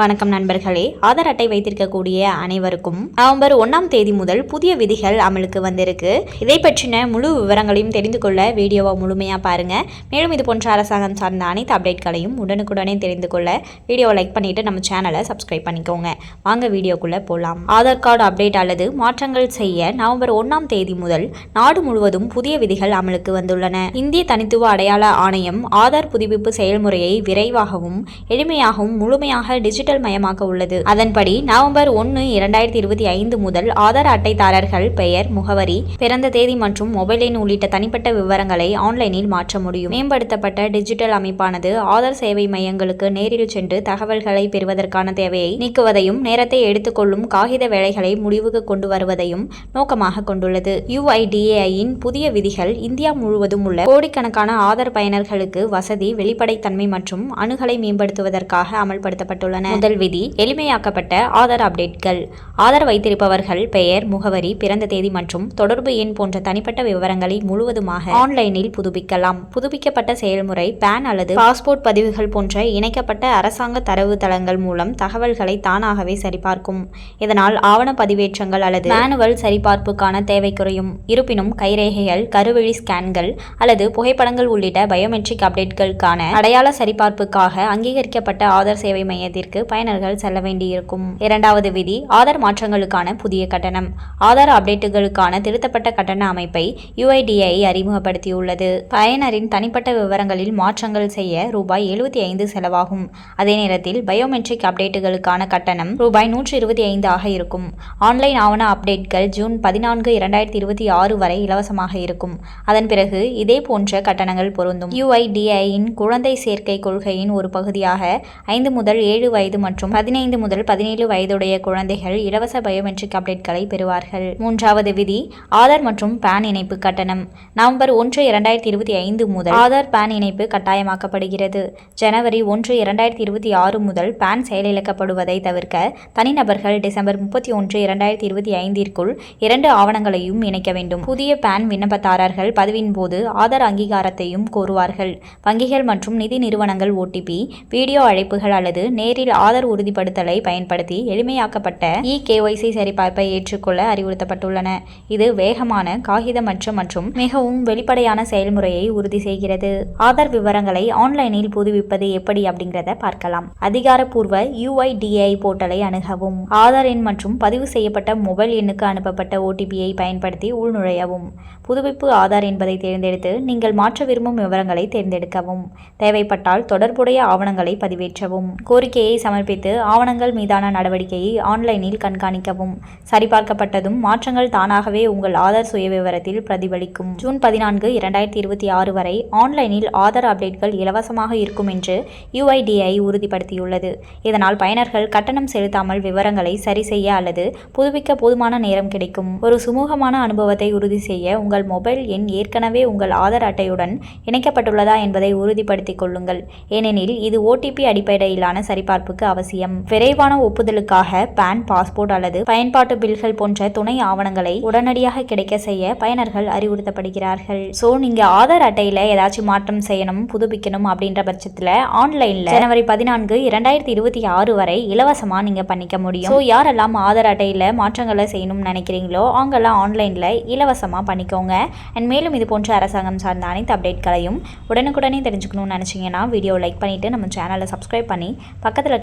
வணக்கம் நண்பர்களே. ஆதார் அட்டை வைத்திருக்கக்கூடிய அனைவருக்கும் நவம்பர் ஒன்றாம் தேதி முதல் புதிய விதிகள் அமலுக்கு வந்திருக்கு. இதை பற்றின முழு விவரங்களையும் தெரிந்து கொள்ள வீடியோவை முழுமையாக பாருங்க. மேலும் இது போன்ற அரசாங்கம் சார்ந்த அனைத்து அப்டேட்களையும் உடனுக்குடனே தெரிந்து கொள்ள வீடியோவை லைக் பண்ணிட்டு நம்ம சேனலை சப்ஸ்கிரைப் பண்ணிக்கோங்க. வாங்க வீடியோக்குள்ளே போகலாம் ஆதார் கார்டு அப்டேட் அல்லது மாற்றங்கள் செய்ய நவம்பர் ஒன்றாம் தேதி முதல் நாடு முழுவதும் புதிய விதிகள் அமலுக்கு வந்துள்ளன. இந்திய தனித்துவ அடையாள ஆணையம் ஆதார் புதுப்பிப்பு செயல்முறையை விரைவாகவும் எளிமையாகவும் முழுமையாக டிஜிட்டல் மயமாக்க உள்ளது. அதன்படி நவம்பர் ஒன்று இரண்டாயிரத்தி இருபத்தி ஐந்து முதல் ஆதார் அட்டைதாரர்கள் பெயர் முகவரி பிறந்த தேதி மற்றும் மொபைல் எண் உள்ளிட்ட தனிப்பட்ட விவரங்களை ஆன்லைனில் மாற்ற முடியும். மேம்படுத்தப்பட்ட டிஜிட்டல் அமைப்பானது ஆதார் சேவை மையங்களுக்கு நேரில் சென்று தகவல்களை பெறுவதற்கான தேவையை நீக்குவதையும் நேரத்தை எடுத்துக்கொள்ளும் காகித வேலைகளை முடிவுக்கு கொண்டு வருவதையும் நோக்கமாக கொண்டுள்ளது. யுஐடிஏஐயின் புதிய விதிகள் இந்தியா முழுவதும் உள்ள கோடிக்கணக்கான ஆதார் பயனர்களுக்கு வசதி வெளிப்படைத்தன்மை மற்றும் அணுகலை மேம்படுத்துவதற்காக அமல்படுத்தப்பட்டுள்ளன. முதல் விதி எளிமையாக்கப்பட்ட ஆதார் அப்டேட்கள். ஆதார் வைத்திருப்பவர்கள் பெயர் முகவரி பிறந்த தேதி மற்றும் தொடர்பு எண் போன்ற தனிப்பட்ட விவரங்களை முழுவதுமாக ஆன்லைனில் புதுப்பிக்கலாம். புதுப்பிக்கப்பட்ட செயல்முறை பேன் அல்லது பாஸ்போர்ட் பதிவுகள் போன்ற இணைக்கப்பட்ட அரசாங்க தரவு தளங்கள் மூலம் தகவல்களை தானாகவே சரிபார்க்கும். இதனால் ஆவண பதிவேற்றங்கள் அல்லது மேனுவல் சரிபார்ப்புக்கான தேவை குறையும். இருப்பினும் கைரேகைகள் கருவழி ஸ்கேன்கள் அல்லது புகைப்படங்கள் உள்ளிட்ட பயோமெட்ரிக் அப்டேட்களுக்கான அடையாள சரிபார்ப்புக்காக அங்கீகரிக்கப்பட்ட ஆதார் சேவை மையத்திற்கு பயனர்கள் செல்ல வேண்டியிருக்கும். இரண்டாவது விதி ஆதார் மாற்றங்களுக்கான புதிய கட்டணம். ஆதார் அப்டேட்டுகளுக்கான திருத்தப்பட்ட கட்டண அமைப்பை யுஐடிஐ அறிமுகப்படுத்தியுள்ளது. பயனரின் தனிப்பட்ட விவரங்களில் மாற்றங்கள் செய்ய ரூபாய் எழுபத்தி ஐந்து செலவாகும். அதே நேரத்தில் பயோமெட்ரிக் அப்டேட்டுகளுக்கான கட்டணம் ரூபாய் நூற்றி இருபத்தி ஐந்து ஆக இருக்கும். ஆன்லைன் ஆவண அப்டேட்கள் ஜூன் பதினான்கு இரண்டாயிரத்தி இருபத்தி ஆறு வரை இலவசமாக இருக்கும். அதன் பிறகு இதே போன்ற கட்டணங்கள் பொருந்தும். யுஐடிஐயின் குழந்தை சேர்க்கை கொள்கையின் ஒரு பகுதியாக ஐந்து முதல் ஏழு வயது மற்றும் பதினைந்து முதல் பதினேழு வயதுடைய குழந்தைகள் இலவச பயோமெட்ரிக் அப்டேட்களை பெறுவார்கள். மூன்றாவது விதி ஆதார் மற்றும் பேன் இணைப்பு கட்டணம். நவம்பர் ஒன்று இரண்டாயிரத்தி இருபத்தி ஐந்து முதல் ஆதார் பேன் இணைப்பு கட்டாயமாக்கப்படுகிறது. ஜனவரி ஒன்று இரண்டாயிரத்தி இருபத்தி ஆறு முதல் பேன் செயலிழக்கப்படுவதை தவிர்க்க தனிநபர்கள் டிசம்பர் முப்பத்தி ஒன்று இரண்டாயிரத்தி இருபத்தி ஐந்திற்குள் இரண்டு ஆவணங்களையும் இணைக்க வேண்டும். புதிய பேன் விண்ணப்பதாரர்கள் பதிவின் போது ஆதார் அங்கீகாரத்தையும் கோருவார்கள். வங்கிகள் மற்றும் நிதி நிறுவனங்கள் ஓடிபி வீடியோ அழைப்புகள் அல்லது நேரில் ஆதார் உறுதிப்படுத்தலை பயன்படுத்தி எளிமையாக்கப்பட்ட இ கேஒய்சி சரிபார்ப்பை ஏற்றுக்கொள்ள அறிவுறுத்தப்பட்டுள்ளன. இது வேகமான காகிதமற்ற மற்றும் மிகவும் வெளிப்படையான செயல்முறையை உறுதி செய்கிறது. ஆதார் விவரங்களை ஆன்லைனில் புதுப்பிப்பது எப்படி அப்படிங்கிறத பார்க்கலாம். அதிகாரப்பூர்வ யூஐடிஐ போர்ட்டலை அணுகவும் ஆதார் எண் மற்றும் பதிவு செய்யப்பட்ட மொபைல் எண்ணுக்கு அனுப்பப்பட்ட ஓடிபியை பயன்படுத்தி உள்நுழையவும் புதுப்பிப்பு ஆதார் என்பதை தேர்ந்தெடுத்து நீங்கள் மாற்ற விரும்பும் விவரங்களை தேர்ந்தெடுக்கவும் தேவைப்பட்டால் தொடர்புடைய ஆவணங்களை பதிவேற்றவும் கோரிக்கையை சமர்ப்பித்து ஆவணங்கள் மீதான நடவடிக்கையை ஆன்லைனில் கண்காணிக்கவும். சரிபார்க்கப்பட்டதும் மாற்றங்கள் தானாகவே உங்கள் ஆதார் சுயவிவரத்தில் பிரதிபலிக்கும். ஜூன் பதினான்கு இரண்டாயிரத்தி இருபத்தி ஆறு வரை ஆன்லைனில் ஆதார் அப்டேட்கள் இலவசமாக இருக்கும் என்று யுஐடிஐ உறுதிப்படுத்தியுள்ளது. இதனால் பயனர்கள் கட்டணம் செலுத்தாமல் விவரங்களை சரி செய்ய அல்லது புதுப்பிக்க போதுமான நேரம் கிடைக்கும். ஒரு சுமூகமான அனுபவத்தை உறுதி செய்ய உங்கள் மொபைல் எண் ஏற்கனவே உங்கள் ஆதார் அட்டையுடன் இணைக்கப்பட்டுள்ளதா என்பதை உறுதிப்படுத்திக் கொள்ளுங்கள். ஏனெனில் இது ஓடிபி அடிப்படையிலான சரிபார்ப்பு சரிபார்ப்புக்கு அவசியம். விரைவான ஒப்புதலுக்காக பேன் பாஸ்போர்ட் அல்லது பயன்பாட்டு பில்கள் போன்ற துணை ஆவணங்களை உடனடியாக கிடைக்க செய்ய பயனர்கள் அறிவுறுத்தப்படுகிறார்கள். ஸோ நீங்க ஆதார் அட்டையில ஏதாச்சும் மாற்றம் செய்யணும் புதுப்பிக்கணும் அப்படின்ற பட்சத்தில் ஆன்லைன்ல ஜனவரி பதினான்கு இரண்டாயிரத்தி இருபத்தி ஆறு வரை இலவசமா நீங்க பண்ணிக்க முடியும். ஸோ யாரெல்லாம் ஆதார் அட்டையில மாற்றங்களை செய்யணும்னு நினைக்கிறீங்களோ அவங்கெல்லாம் ஆன்லைன்ல இலவசமா பண்ணிக்கோங்க. அண்ட் மேலும் இது போன்ற அரசாங்கம் சார்ந்த அனைத்து அப்டேட்களையும் உடனுக்குடனே தெரிஞ்சுக்கணும்னு நினச்சிங்கன்னா வீடியோ லைக் பண்ணிவிட்டு நம்ம சேனலை சப்ஸ்கிரைப் பண்ணி பக்கத்தில்